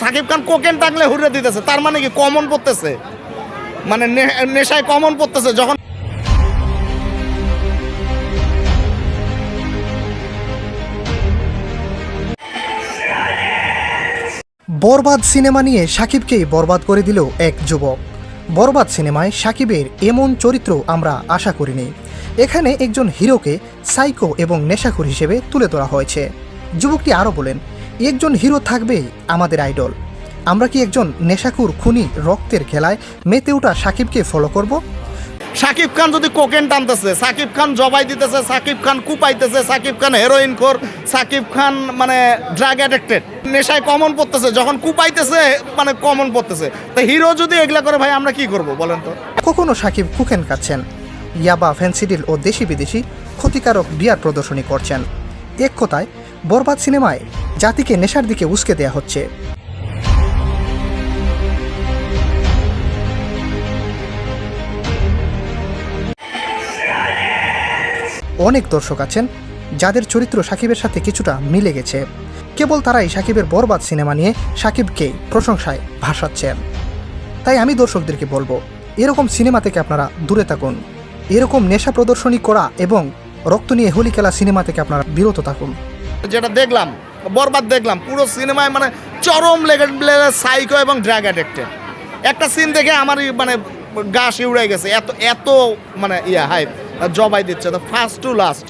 Shakib Khan cocaine টাকলে হুড়ে দিতেছে, তার মানে কি কমন পড়তেছে? মানে নেশায় কমন পড়তেছে, যখন বরবাদ সিনেমা নিয়ে সাকিবকেই বরবাদ করে দিল এক যুবক। বরবাদ সিনেমায় সাকিবের এমন চরিত্র আমরা আশা করিনি। এখানে একজন হিরোকে সাইকো এবং নেশাখোর হিসেবে তুলে ধরা হয়েছে। যুবকটি আরও বলেন একজন হিরো থাকবেই আমাদের আইডল। আমরা কি একজন নেশাকুর খুনি রক্তের খেলায় মেতে ওঠা সাকিবকে ফলো করব? সাকিব খান যদি কোকেন টানতেছে সাকিব খান জবাই দিতেছে সাকিব খান কুপাইতেছে সাকিব খান হেরোইন খোর সাকিব খান মানে ড্রাগ অ্যাডিক্টেড নেশায় কমন পড়তেছে যখন কুপাইতেছে মানে কমন পড়তেছে। তা হিরো যদি এগুলা করে ভাই আমরা কি করব বলেন তো? কখনো সাকিব কুকেন খাচ্ছেন? ইয়াবা ফেন্সিডিল ও দেশি বিদেশি ক্ষতিকারক বিয়ার প্রদর্শনী করছেন। এক কথায় বরবাদ সিনেমায় জাতিকে নেশার দিকে উস্কে দেয়া হচ্ছে। অনেক দর্শক আছেন, যাদের চরিত্র সাকিবের সাথে কিছুটা মিলে গেছে। কেবল তারাই সাকিবের বরবাদ সিনেমা নিয়ে সাকিবকে প্রশংসায় ভাসাচ্ছেন। তাই আমি দর্শকদেরকে বলব, এরকম সিনেমা থেকে আপনারা দূরে থাকুন। এরকম নেশা প্রদর্শনী করা এবং রক্ত নিয়ে হোলি খেলা সিনেমা থেকে আপনারা বিরত থাকুন। যেটা দেখলাম, বরবাদ দেখলাম, পুরো সিনেমায় মানে চরম লেগে সাইকো এবং ড্রাগ অ্যাডিক্টেড একটা সিন দেখে আমারই মানে গা শিউড়ে গেছে, এত এত মানে ইয়া হাই জবাই দিচ্ছে তো ফার্স্ট টু লাস্ট